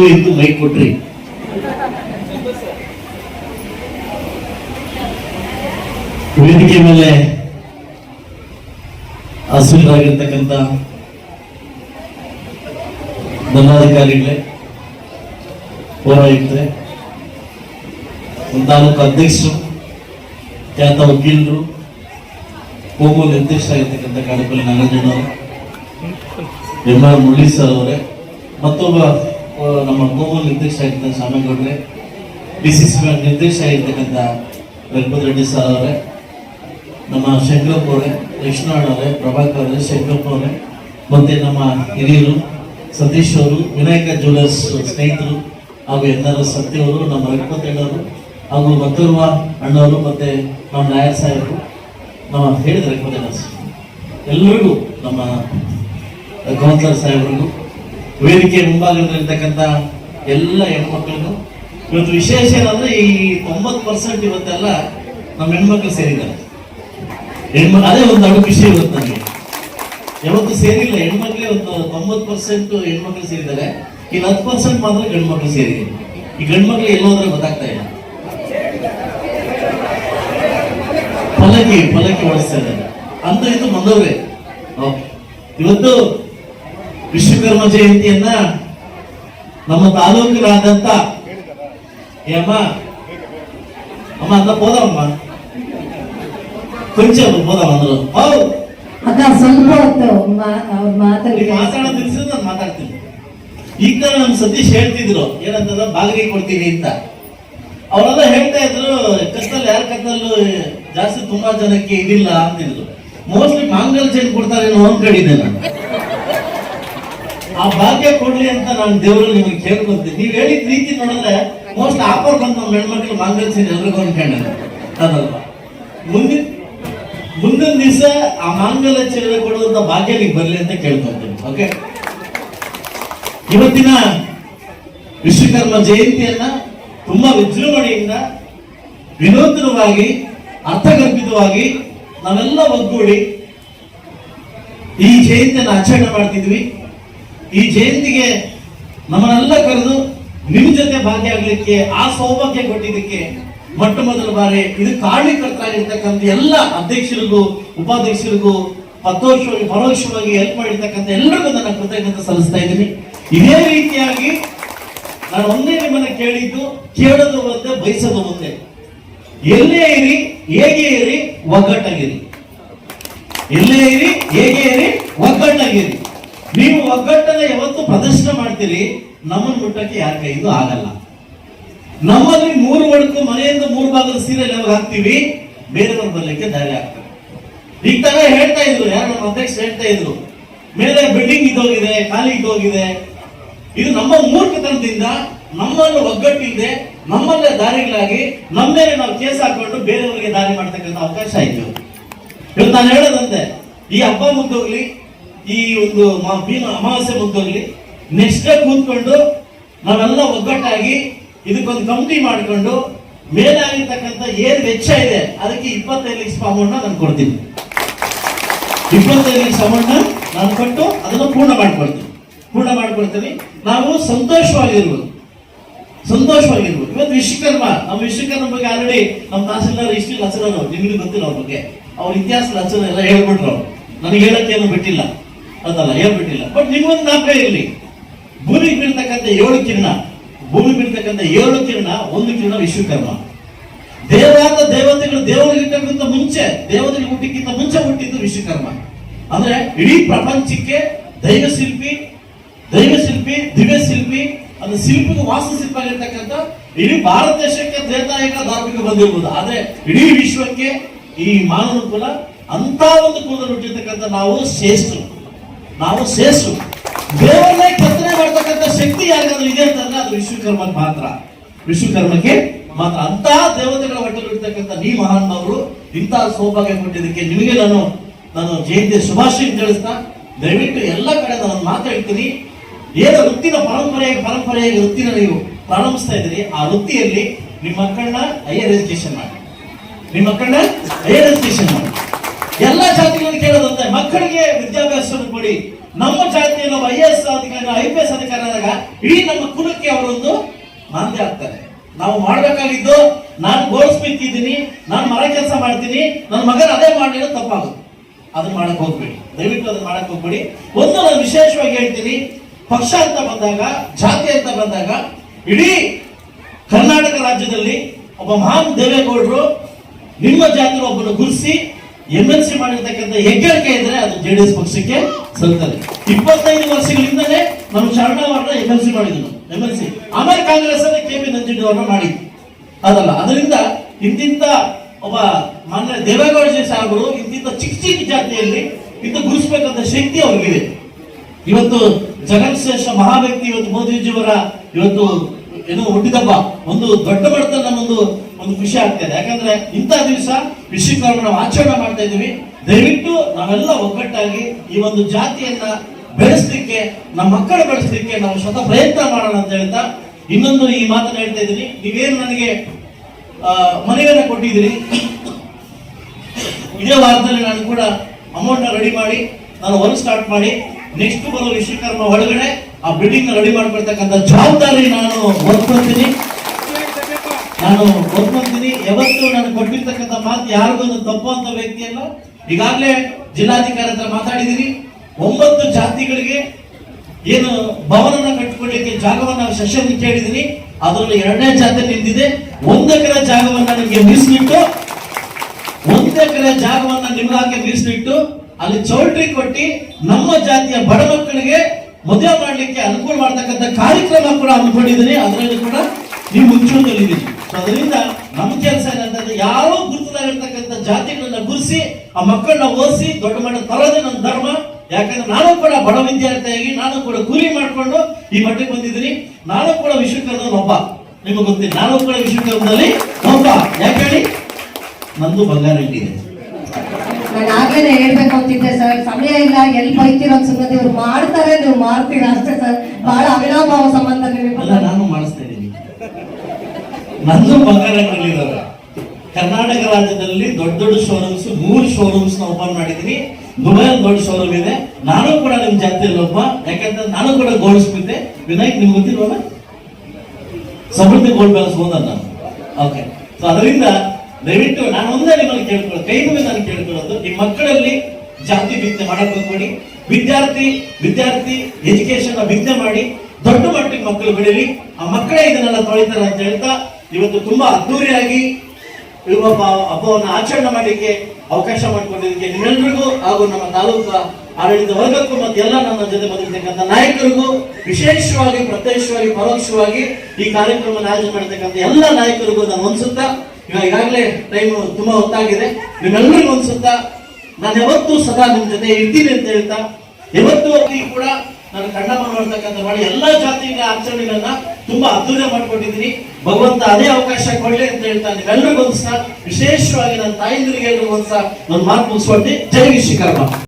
ಇದ್ದು ಇದ್ದು ಮೈ ಕೊಟ್ರಿ ವೇದಿಕೆ ಮೇಲೆ ಹಸಿರಾಗಿರ್ತಕ್ಕಂಥ ದಂಡಾಧಿಕಾರಿಗಳೇ ಪೌರಾಯುಕ್ತರೆ, ತಾಲೂಕು ಅಧ್ಯಕ್ಷರು, ಖ್ಯಾತ ವಕೀಲರು, ಕೋಮು ನಿರ್ದೇಶಕರಾಗಿರ್ತಕ್ಕಂಥ ಕಾರ್ಯಕ್ರಮ ನಾಗರಾಜಣ್ಣವರು ಎಂ ಆರ್ ಮುರಳಿ ಸರ್ ಅವರೇ, ಮತ್ತೊಬ್ಬ ನಮ್ಮ ಕೋಮು ನಿರ್ದೇಶ ಆಗಿದ್ದ ಶಾಮೇಗೌಡ್ರೆ ಡಿ ಸಿ ಸಿ ನಿರ್ದೇಶ ಆಗಿರ್ತಕ್ಕಂಥ ರಘುಪತಿ ರೆಡ್ಡಿ ಸರ್ ಅವರೇ, ನಮ್ಮ ಶಂಕರಪ್ಪ ಅವರೇ ಅವರೇ, ಪ್ರಭಾಕರ್ ಅವರೇ, ಶಂಕರಪ್ಪ ಅವರೇ, ಮತ್ತೆ ನಮ್ಮ ಹಿರಿಯರು, ಸತೀಶ್ ಅವರು, ವಿನಾಯಕ ಜ್ಯುವೆಲರ್ಸ್ ಸ್ನೇಹಿತರು, ಹಾಗೂ ಎನ್ ಆರ್ ಎಸ್ ಸತ್ಯವರು ನಮ್ಮ ರಘುಪತಿ ಹಾಗೂ ಮತ್ತೂರ್ವ ಅಣ್ಣವರು, ಮತ್ತೆ ನಮ್ಮ ನಾಯರ್ ಸಾಹೇಬರು, ನಮ್ಮ ಹೇಳಿದ ರಘುಪತಿ ಎಲ್ಲರಿಗೂ ನಮ್ಮ ಕೌನ್ಸಿಲರ್ ಸಾಹೇಬರಿಗೂ ವೇದಿಕೆ ಮುಂಭಾಗದಲ್ಲಿರ್ತಕ್ಕಂಥ ಎಲ್ಲ ಹೆಣ್ಮಕ್ಳು ಇವತ್ತು ವಿಶೇಷ ಏನಂದ್ರೆ ಈ ತೊಂಬತ್ತು ಪರ್ಸೆಂಟ್ ಇವತ್ತೆಲ್ಲ ನಮ್ಮ ಹೆಣ್ಮಕ್ಳು ಸೇರಿದ್ದಾರೆ. ಹೆಣ್ಮಕ್ಳು ಅದೇ ಒಂದು ದೊಡ್ಡ ವಿಷಯ ಇವತ್ತು ನಮಗೆ. ಯಾವತ್ತು ಸೇರಿಲ್ಲ, ಹೆಣ್ಮಕ್ಳೇ ಒಂದು ತೊಂಬತ್ತು ಪರ್ಸೆಂಟ್ ಹೆಣ್ಮಕ್ಳು ಸೇರಿದ್ದಾರೆ. ಇನ್ನು ಹತ್ತು ಪರ್ಸೆಂಟ್ ಮಾತ್ರ ಗಂಡ್ಮಕ್ಳು ಸೇರಿದೆ. ಈ ಗಂಡ್ಮಕ್ಳು ಎಲ್ಲೋದ್ರೆ ಗೊತ್ತಾಗ್ತಾ ಇಲ್ಲ. ಫಲಕಿ ಫಲಕಿ ಓಡಿಸ್ತಾ ಇದ್ದಾರೆ. ಅಂತ ಇದು ಮಂದವ್ರೆ. ಇವತ್ತು ವಿಶ್ವಕರ್ಮ ಜಯಂತಿಯನ್ನ ನಮ್ಮ ತಾಲೂಕಿನಾದಂತ ಏಮ್ಮ ಅಮ್ಮ ಅಮ್ಮ ಅಂತ ಹೋದವಮ್ಮ ಕೊಂಚ ಹೋದವ ಅಂದ್ರು. ಹೌದು. ಅಕ್ಕ ಸ್ವಲ್ಪ ತಿಳಿಸಿದ್ರೆ ನಾನು ಮಾತಾಡ್ತೀನಿ. ಈಗ ತರ ನಮ್ಮ ಸತೀಶ್ ಹೇಳ್ತಿದ್ರು ಏನಂತಂದ್ರೆ ಬಾಗಿಲಿಗೆ ಕೊಡ್ತೀವಿ ಅಂತ. ಅವರೆಲ್ಲ ಹೇಳ್ತಾ ಇದ್ರು ಕತ್ತಲ್ಲಿ ಯಾರ ಕತ್ತಲ್ಲೂ ಜಾಸ್ತಿ ತುಂಬಾ ಜನಕ್ಕೆ ಇದಿಲ್ಲ ಅಂತಿದ್ರು ಮೋಸ್ಟ್ಲಿ ಮಾಂಗಲ್ ಜೈನ್ ಕೊಡ್ತಾರೆ ಅಂತ ಅನ್ಕೊಂಡಿದ್ದೆ ನಾನು ಆ ಭಾಗ್ಯ ಕೊಡ್ಲಿ ಅಂತ ನಾನು ದೇವರು ನಿಮಗೆ ಕೇಳ್ಕೊಂತೀನಿ ನೀವು ಹೇಳಿದ ರೀತಿ ನೋಡಿದ್ರೆ ಮೋಸ್ಟ್ ಆಫರ್ ಬಂದು ನಮ್ಮ ಹೆಣ್ಮಕ್ಳು ಮಾಂಗಲ್ ಚೈನ್ ಎಲ್ರಿಗೂ ಅನ್ಕೊಂಡೆ ಅದಲ್ವಾ? ಮುಂದಿನ ಮುಂದಿನ ದಿವಸ ಆ ಮಾಂಗಲ್ಯ ಚೀಲ ಕೊಡುವಂತ ಭಾಗ್ಯ ನೀವು ಬರಲಿ ಅಂತ ಕೇಳ್ಕೊಂತೀನಿ ಓಕೆ ಇವತ್ತಿನ ವಿಶ್ವಕರ್ಮ ಜಯಂತಿಯನ್ನ ತುಂಬಾ ವಿಜೃಂಭಣೆಯಿಂದ ವಿನೂತನವಾಗಿ, ಅರ್ಥಗರ್ಭಿತವಾಗಿ ನಾವೆಲ್ಲ ಒಗ್ಗೂಡಿ ಈ ಜಯಂತಿಯನ್ನು ಆಚರಣೆ ಮಾಡ್ತಿದ್ವಿ. ಈ ಜಯಂತಿಗೆ ನಮ್ಮನ್ನೆಲ್ಲ ಕರೆದು ನಿಮ್ ಜೊತೆ ಭಾಗಿಯಾಗಲಿಕ್ಕೆ ಆ ಸೌಭಾಗ್ಯ ಕೊಟ್ಟಿದ್ದಕ್ಕೆ ಮೊಟ್ಟ ಮೊದಲ ಬಾರಿ ಇದು ಕಾರಣೀಕರ್ತರಾಗಿರ್ತಕ್ಕಂಥ ಎಲ್ಲ ಅಧ್ಯಕ್ಷರಿಗೂ, ಉಪಾಧ್ಯಕ್ಷರಿಗೂ ಪರೋಕ್ಷವಾಗಿ ಪರೋಕ್ಷವಾಗಿ ಹೆಲ್ಪ್ ಮಾಡಿರ್ತಕ್ಕಂಥ ಎಲ್ಲರಿಗೂ ನನ್ನ ಕೃತಜ್ಞತೆ ಸಲ್ಲಿಸ್ತಾ ಇದ್ದೀನಿ. ಇದೇ ರೀತಿಯಾಗಿ ನಾನು ಒಂದೇ ನಿಮ್ಮನ್ನ ಕೇಳಿದ್ದು, ಕೇಳೋದು ಒಂದೇ, ಬಯಸೋದು ಒಂದೇ. ಎಲ್ಲೇ ಇರಿ, ಹೇಗೆ ಇರಿ, ಒಗ್ಗಟ್ಟಾಗಿರಿ. ಎಲ್ಲೇ ಇರಿ, ಹೇಗೆ ಇರಿ, ಒಗ್ಗಟ್ಟಾಗಿರಿ. ನೀವು ಒಗ್ಗಟ್ಟನ್ನ ಯಾವತ್ತು ಪ್ರದರ್ಶನ ಮಾಡ್ತೀರಿ ನಮ್ಮನ್ನು ಮುಟ್ಟಕ್ಕೆ ಯಾರ ಕೈದು ಆಗಲ್ಲ. ನಮ್ಮಲ್ಲಿ ಮೂರು ಒಡಕು, ಮನೆಯಿಂದ ಮೂರು ಭಾಗದ ಸೀರೆ ಯಾವಾಗ ಹಾಕ್ತೀವಿ? ಬೇರೆಯವ್ರು ಬರಲಿಕ್ಕೆ ದಾರಿ ಆಗ್ತದೆ. ಈಗ ತರ ಹೇಳ್ತಾ ಇದ್ರು, ಯಾರು ನಮ್ಮ ಅಧ್ಯಕ್ಷ ಹೇಳ್ತಾ ಇದ್ರು ಮೇಲೆ ಬಿಲ್ಡಿಂಗ್ ಇದೋಗಿದೆ ಖಾಲಿ ಇದೋಗಿದೆ ಇದು ನಮ್ಮ ಮೂರ್ಖತನದಿಂದ ನಮ್ಮನ್ನು ಒಗ್ಗಟ್ಟಿದೆ ನಮ್ಮಲ್ಲೇ ದಾರಿಗಳಾಗಿ ನಮ್ಮೇಲೆ ನಾವು ಕೇಸ್ ಹಾಕೊಂಡು ಬೇರೆಯವರಿಗೆ ದಾರಿ ಮಾಡ್ತಕ್ಕಂಥ ಅವಕಾಶ ಆಯ್ತು ಇವತ್ತು ನಾನು ಹೇಳೋದಂತೆ, ಈ ಹಬ್ಬ ಮುಗ್ದೋಗ್ಲಿ ಈ ಒಂದು ಮ- ಭೀಮ ಅಮಾವಾಸ್ಯೆ ಮುಗ್ದೋಗ್ಲಿ ನೆಕ್ಸ್ಟ್ ಕೂತ್ಕೊಂಡು ನಾವೆಲ್ಲ ಒಗ್ಗಟ್ಟಾಗಿ ಇದಕ್ಕೊಂದು ಕಮಿಟಿ ಮಾಡಿಕೊಂಡು ಮೇಲಾಗಿರ್ತಕ್ಕಂಥ ಏನ್ ವೆಚ್ಚ ಇದೆ, ಅದಕ್ಕೆ ಇಪ್ಪತ್ತೈದು ಲಕ್ಷ ಅಮೌಂಟ್ ನಾನು ಕೊಡ್ತೀನಿ. ಇಪ್ಪತ್ತೈದು ಲಕ್ಷ ಅಮೌಂಟ್ ನಾನು ಕೊಟ್ಟು ಅದನ್ನು ಪೂರ್ಣ ಮಾಡ್ಕೊಳ್ತೀನಿ. ಪೂರ್ಣ ಮಾಡ್ಕೊಳ್ತೀನಿ. ನಾವು ಸಂತೋಷವಾಗಿರ್ಬೋದು. ಸಂತೋಷವಾಗಿರ್ಬೋದು. ಇವತ್ತು ವಿಶ್ವಕರ್ಮ, ನಮ್ಮ ವಿಶ್ವಕರ್ಮ ಬಗ್ಗೆ ಆಲ್ರೆಡಿ ನಮ್ಮ ತಹಸೀಲ್ದಾರ್ ಇಷ್ಟು ಲಚನರು ನಿಮಗೆ ಗೊತ್ತಿಲ್ಲ ಅವ್ರ ಬಗ್ಗೆ. ಅವ್ರ ಇತಿಹಾಸ ಲಚನ ಎಲ್ಲ ಹೇಳ್ಬಿಟ್ರು ಅವ್ರು. ನನಗೆ ಹೇಳಕ್ಕೆ ಏನು ಬಿಟ್ಟಿಲ್ಲ. ಅದಲ್ಲ ಹೇಳ್ಬಿಟ್ಟಿಲ್ಲ ಬಟ್ ನಿಮ್ಗೊಂದು ಜ್ಞಾಪಕ ಇರಲಿ ಭೂಮಿಗೆ ಬೀಳ್ತಕ್ಕಂಥ ಏಳು ಕಿರಣ. ಭೂಮಿ ಬೀಳ್ತಕ್ಕಂಥ ಏಳು ಕಿರಣ, ಒಂದು ಕಿರಣ ವಿಶ್ವಕರ್ಮ. ದೇವಾದ ದೇವತೆಗಳು ದೇವರಿಗಿಂತ ಮುಂಚೆ, ದೇವತೆಗೆ ಹುಟ್ಟಿಕ್ಕಿಂತ ಮುಂಚೆ ಹುಟ್ಟಿದ್ದು ವಿಶ್ವಕರ್ಮ. ಅಂದ್ರೆ ಇಡೀ ಪ್ರಪಂಚಕ್ಕೆ ದೈವ ಶಿಲ್ಪಿ ದೈವ ಶಿಲ್ಪಿ, ದಿವ್ಯ ಶಿಲ್ಪಿ, ಅದು ಶಿಲ್ಪಿಗೆ ಆಗಿರ್ತಕ್ಕಂಥ ಇಡೀ ಭಾರತ ದೇಶಕ್ಕೆ ದೇವತಾಯಕ ಧಾರ್ಮಿಕ ಬಂದಿರ್ಬೋದು. ಆದ್ರೆ ಇಡೀ ವಿಶ್ವಕ್ಕೆ ಈ ಮಾನವ ಕುಲ ಅಂತ ಒಂದು ಕುಲದಲ್ಲಿ ಹುಟ್ಟಿರ್ತಕ್ಕಂಥ ನಾವು ಶ್ರೇಷ್ಠರು. ನಾವು ಶ್ರೇಷ್ಠರು ದೇವರನ್ನೇ ಕೆತ್ತನೆ ಮಾಡ್ತಕ್ಕಂಥ ಶಕ್ತಿ ಯಾರಿಗಾದ್ರೂ ಇದೆ ಅಂತಂದ್ರೆ ಅದು ವಿಶ್ವಕರ್ಮಕ್ಕೆ ಮಾತ್ರ. ವಿಶ್ವಕರ್ಮಕ್ಕೆ ಮಾತ್ರ. ಅಂತಹ ದೇವತೆಗಳ ಹೊಟ್ಟೆಲಿರ್ತಕ್ಕಂಥ ನೀ ಮಹಾನುಭಾವರು ಇಂತಹ ಸೌಭಾಗ್ಯ ಕೊಟ್ಟಿದ್ದಕ್ಕೆ ನಿಮಗೆ ನಾನು ನಾನು ಜಯಂತಿ ಶುಭಾಶಯ ತಿಳಿಸ್ತಾ, ದಯವಿಟ್ಟು ಎಲ್ಲ ಕಡೆ ನಾನು ಮಾತಾಡ್ತೀನಿ ಏನು ವೃತ್ತಿನ ಪರಂಪರೆಯಾಗಿ ಪರಂಪರೆಯಾಗಿ ವೃತ್ತಿನ ನೀವು ಪ್ರಾರಂಭಿಸ್ತಾ ಇದ್ದೀರಿ, ಆ ವೃತ್ತಿಯಲ್ಲಿ ನಿಮ್ಮ ಮಕ್ಕಳನ್ನ ಹೈಯರ್ ಎಜುಕೇಶನ್ ಮಾಡಿ. ನಿಮ್ಮ ಮಕ್ಕಳನ್ನ ಹೈಯರ್ ಎಜುಕೇಶನ್ ಮಾಡಿ. ಎಲ್ಲ ಜಾತಿಗಳನ್ನು ಕೇಳೋದಂತೆ ಮಕ್ಕಳಿಗೆ ವಿದ್ಯಾಭ್ಯಾಸವನ್ನು ಕೊಡಿ. ನಮ್ಮ ಒಬ್ಬ ಐ ಎಸ್ ಅಧಿಕಾರಿ ಐ ಪಿ ಎಸ್ ಅಧಿಕಾರಿ ಆದಾಗ ಇಡೀ ನಮ್ಮ ಕುಲಕ್ಕೆ ಅವರೊಂದು ಮಾಂದ್ಯ ಆಗ್ತಾರೆ. ನಾವು ಮಾಡಬೇಕಾಗಿದ್ದು, ನಾನು ಗೋಳಿಸ್ಬೇಕಿದ್ದೀನಿ ನಾನು ಮರ ಕೆಲಸ ಮಾಡ್ತೀನಿ, ನನ್ನ ಮಗನ ಅದೇ ಮಾಡಲಿಲ್ಲ, ತಪ್ಪಾಗುತ್ತೆ. ಅದನ್ನ ಮಾಡಕ್ ಹೋಗ್ಬೇಡಿ. ದಯವಿಟ್ಟು ಅದನ್ನ ಮಾಡಕ್ ಹೋಗ್ಬೇಡಿ. ಒಂದು ನಾನು ವಿಶೇಷವಾಗಿ ಹೇಳ್ತೀನಿ, ಪಕ್ಷ ಅಂತ ಬಂದಾಗ, ಜಾತಿ ಅಂತ ಬಂದಾಗ, ಇಡೀ ಕರ್ನಾಟಕ ರಾಜ್ಯದಲ್ಲಿ ಒಬ್ಬ ಮಹಾನ್ ದೇವೇಗೌಡರು ನಿಮ್ಮ ಜಾತಿ ಒಬ್ಬರು ಗುರುಸಿ ಎಂ ಎಲ್ ಸಿ ಮಾಡಿರ್ತಕ್ಕಂಥ ಹೆಗ್ಗಳಿಕೆ ಇದ್ರೆ ಅದು ಜೆ ಡಿ ಎಸ್ ಪಕ್ಷಕ್ಕೆ ಸಲ್ತದೆ ಇಪ್ಪತ್ತೈದು ವರ್ಷಗಳಿಂದಲೇ ನಮ್ಮ ಶರಣವರನ್ನ ಎಂ ಎಲ್ ಸಿ ಮಾಡಿದ್ರು ಎಂ ಎಲ್ ಸಿ ಆಮೇಲೆ ಕಾಂಗ್ರೆಸ್ ಅಲ್ಲಿ ಕೆ ಪಿ ನಂಜುಂಡಿ ಅವರನ್ನ ಮಾಡಿದ್ರು. ಅದಲ್ಲ, ಅದರಿಂದ ಇಂತಿಂತ ಒಬ್ಬ ಮಾನ್ಯ ದೇವೇಗೌಡ ಸಾಹೇಬರು ಇಂತಿಂತ ಚಿಕ್ಕ ಚಿಕ್ಕ ಜಾತಿಯಲ್ಲಿ ಇಂತ ಗುರುಸ್ಬೇಕಂತ ಶಕ್ತಿ ಅವ್ರಿಗಿದೆ. ಇವತ್ತು ಜಗನ್ಶ್ರೇಷ್ಠ ಮಹಾ ವ್ಯಕ್ತಿ ಇವತ್ತು ಮೋದಿಜಿಯವರ ಇವತ್ತು ಏನು ಹುಟ್ಟಿದಬ್ಬ. ಒಂದು ದೊಡ್ಡ ಮಟ್ಟದ ನಮ್ಮೊಂದು ಒಂದು ಖುಷಿ ಆಗ್ತದೆ ಯಾಕಂದ್ರೆ ಇಂಥ ದಿವಸ ವಿಶ್ವಕರ್ಮ ನಾವು ಆಚರಣೆ ಮಾಡ್ತಾ ಇದೀವಿ ದಯವಿಟ್ಟು ನಾವೆಲ್ಲ ಒಗ್ಗಟ್ಟಾಗಿ ಈ ಒಂದು ಜಾತಿಯನ್ನ ಬೆಳೆಸಲಿಕ್ಕೆ ನಮ್ಮ ಮಕ್ಕಳ ಬೆಳೆಸಲಿಕ್ಕೆ ನಾವು ಸ್ವತಃ ಪ್ರಯತ್ನ ಮಾಡೋಣ ಅಂತ ಹೇಳ್ತಾ ಇನ್ನೊಂದು ಈ ಮಾತನ್ನ ಹೇಳ್ತಾ ಇದ್ದೀನಿ. ನೀವೇನು ನನಗೆ ಆ, ಮನೆಯನ್ನ ಕೊಟ್ಟಿದ್ದೀರಿ? ಇದೇ ವಾರದಲ್ಲಿ ನಾನು ಕೂಡ ಅಮೌಂಟ್ ರೆಡಿ ಮಾಡಿ ನಾನು ವರ್ಕ್ ಸ್ಟಾರ್ಟ್ ಮಾಡಿ ನೆಕ್ಸ್ಟ್ ಬರೋ ವಿಶ್ವಕರ್ಮ ಒಳಗಡೆ ಆ ಬಿಲ್ಡಿಂಗ್ ರೆಡಿ ಮಾಡ್ಬಿಡ್ತಕ್ಕಂಥ ಜವಾಬ್ದಾರಿ ನಾನು ಹೊತ್ಕೊಳ್ತೀನಿ ನಾನು ಹೊತ್ಕೊಳ್ತೀನಿ ಯಾವತ್ತು ನಾನು ಕೊಟ್ಟಿರ್ತಕ್ಕಂಥ ಮಾತು ಯಾರಿಗೂ ತಪ್ಪು ಅಂತ ವ್ಯಕ್ತಿ ಅಲ್ಲ. ಈಗಾಗಲೇ ಜಿಲ್ಲಾಧಿಕಾರಿ ಹತ್ರ ಮಾತಾಡಿದಿರಿ ಒಂಬತ್ತು ಜಾತಿಗಳಿಗೆ ಏನು ಭವನನ ಕಟ್ಟಿಕೊಳ್ಳಿಕ್ಕೆ ಜಾಗವನ್ನ ಸೆಷನ್ ಕೇಳಿದಿರಿ ಅದರಲ್ಲಿ ಎರಡನೇ ಜಾತಿ ನಿಂತಿದೆ. ಒಂದು ಜಾಗವನ್ನು ನಿಮಗೆ ಮೀಸಲಿಟ್ಟು ಒಂದ್ ಜಾಗವನ್ನು ಜಾಗವನ್ನ ನಿಮ್ಗಾಕೆ ಮೀಸಲಿಟ್ಟು ಅಲ್ಲಿ ಚೌಲ್ಟ್ರಿ ಕೊಟ್ಟಿ ನಮ್ಮ ಜಾತಿಯ ಬಡ ಮಕ್ಕಳಿಗೆ ಮದುವೆ ಮಾಡಲಿಕ್ಕೆ ಅನುಕೂಲ ಮಾಡ್ತಕ್ಕಂಥ ಕಾರ್ಯಕ್ರಮ ಕೂಡ ಹಮ್ಮಿಕೊಂಡಿದ್ದೀನಿ ಅದರಲ್ಲಿ ಕೂಡ ನೀವು ಮುಂಚೂಣಿಯಲ್ಲಿದ್ದೀರಿ ಸೊ ಅದರಿಂದ ನಮ್ಮ ಕೆಲಸ ಏನಂತಂದ್ರೆ ಯಾವ ಗುರುತದಾಗಿರ್ತಕ್ಕಂಥ ಜಾತಿಗಳನ್ನ ಗುರುಸಿ, ಆ ಮಕ್ಕಳನ್ನ ಓದಿಸಿ, ದೊಡ್ಡ ಮಟ್ಟ ತರೋದೇ ನನ್ನ ಧರ್ಮ. ಯಾಕಂದ್ರೆ ನಾನು ಕೂಡ ಬಡ ವಿದ್ಯಾರ್ಥಿಯಾಗಿ, ನಾನು ಕೂಡ ಕೂಲಿ ಮಾಡಿಕೊಂಡು ಈ ಮಟ್ಟಕ್ಕೆ ಬಂದಿದ್ದೀನಿ. ನಾನು ಕೂಡ ವಿಶ್ವಕರ್ಮದಲ್ಲಿ ಒಬ್ಬ. ನಿಮಗೆ ಗೊತ್ತಿಲ್ಲ ನಾನು ಕೂಡ ವಿಶ್ವಕರ್ಮದಲ್ಲಿ ಒಬ್ಬ. ಯಾಕೆ ಹೇಳಿ? ನಂದು ಬಂಗಾರ ಇಟ್ಟಿದೆ ನಾನು ಆಗ್ಲೇ ಹೇಳ್ಬೇಕು ಅಂತಿದ್ದೆ ಸರ್. ಸಮಯ ಇಲ್ಲ, ಎಲ್ಲಿ ಬೈತಿರೋ ಸಂಗತಿ ಇವ್ರು ಮಾಡ್ತಾರೆ, ನೀವು ಮಾಡ್ತೀರಾ ಅಷ್ಟೇ ಸರ್. ಬಹಳ ಅವಿನಾಭಾವ ಸಂಬಂಧ ನಾನು ಮಾಡಿಸ್ತೇನೆ ಕರ್ನಾಟಕ ರಾಜ್ಯದಲ್ಲಿ ದೊಡ್ಡ ದೊಡ್ಡ ಶೋರೂಮ್ಸ್ ಮೂರು ಶೋರೂಮ್ಸ್ನ ಓಪನ್ ಮಾಡಿದ್ವಿ ದುಬೈ ದೊಡ್ಡ ಶೋರೂಮ್ ಇದೆ. ನಾನು ಕೂಡ ನಿಮ್ ಜಾತಿಯಲ್ಲಿ ಒಬ್ಬ. ಯಾಕಂದ್ರೆ ನಾನು ಕೂಡ ಗೋಲ್ಡ್ ವಿನಾಯಕ್, ನಿಮ್ಗೆ ಗೊತ್ತಿಲ್ವಲ್ಲ ಸಮೃದ್ಧಿ ಗೋಲ್ಡ್ ಬ್ಯಾಲೆನ್ಸ್ ನಾನು ಓಕೆ ಸೊ ಅದರಿಂದ ದಯವಿಟ್ಟು ನಾನು ಒಂದೇ ನಿಮ್ಮಲ್ಲಿ ಕೇಳ್ಕೊಳ್ಳಿ ಕೈ ನಾನು ಕೇಳ್ಕೊಳ್ಳೋದು. ನಿಮ್ಮ ಮಕ್ಕಳಲ್ಲಿ ಜಾತಿ ವಿಜ್ಞೆ ಮಾಡಕ್ ಹೋಗ್ಬೇಡಿ ವಿದ್ಯಾರ್ಥಿ ವಿದ್ಯಾರ್ಥಿ ಎಜುಕೇಶನ್ ವಿಜ್ಞೆ ಮಾಡಿ, ದೊಡ್ಡ ಮಟ್ಟಿಗೆ ಮಕ್ಕಳು ಬೆಳೀಲಿ ಆ ಮಕ್ಕಳೇ ಇದನ್ನೆಲ್ಲ ತೊಳಿತಾರೆ ಅಂತ ಹೇಳ್ತಾ ಇವತ್ತು ತುಂಬಾ ಅದ್ದೂರಿಯಾಗಿ ಹಬ್ಬವನ್ನು ಆಚರಣೆ ಮಾಡಲಿಕ್ಕೆ ಅವಕಾಶ ಮಾಡಿಕೊಂಡಿದ್ದಕ್ಕೆ ನಿಮ್ಮೆಲ್ಲರಿಗೂ ಹಾಗೂ ನಮ್ಮ ತಾಲೂಕು ಆಡಳಿತ ವರ್ಗಕ್ಕೂ ಮತ್ತೆ ಎಲ್ಲ ನಮ್ಮ ಜೊತೆ ಬಂದಿರ್ತಕ್ಕಂಥ ನಾಯಕರಿಗೂ ವಿಶೇಷವಾಗಿ, ಪ್ರತ್ಯಕ್ಷವಾಗಿ, ಪರೋಕ್ಷವಾಗಿ ಈ ಕಾರ್ಯಕ್ರಮವನ್ನು ಆಯೋಜನೆ ಮಾಡಿರ್ತಕ್ಕಂಥ ಎಲ್ಲ ನಾಯಕರಿಗೂ ನಾನು ಇವಾಗ ಈಗಾಗಲೇ ಟೈಮ್ ತುಂಬಾ ಹೊತ್ತಾಗಿದೆ. ನಿಮ್ಮೆಲ್ಲರಿಗೂ ಹೊಂದಿಸುತ್ತಾ ನಾನು ಯಾವತ್ತೂ ಸದಾ ನಿಮ್ಮ ಜೊತೆ ಇರ್ತೀನಿ ಅಂತ ಹೇಳ್ತಾ, ಯಾವತ್ತೂ ಕೂಡ ನಾನು ಕಣ್ಣ ಮಾಡ್ತಕ್ಕಂಥ ಮಾಡಿ ಎಲ್ಲಾ ಜಾತಿಯ ಆಚರಣೆಗಳನ್ನ ತುಂಬಾ ಅದ್ದೂರಿ ಮಾಡ್ಕೊಂಡಿದ್ದೀನಿ. ಭಗವಂತ ಅದೇ ಅವಕಾಶ ಕೊಡಲಿ ಅಂತ ಹೇಳ್ತಾ ನೀವೆಲ್ಲರಿಗೂ ಒಂದ್ಸ ವಿಶೇಷವಾಗಿ ನನ್ನ ತಾಯಿಂದರಿಗೆ ಒಂದ್ಸ ನನ್ನ ಮಾತು ಮುಗಿಸ್ಕೊಂಡು ಜೈ ವಿಶ್ವಕರ್ಮ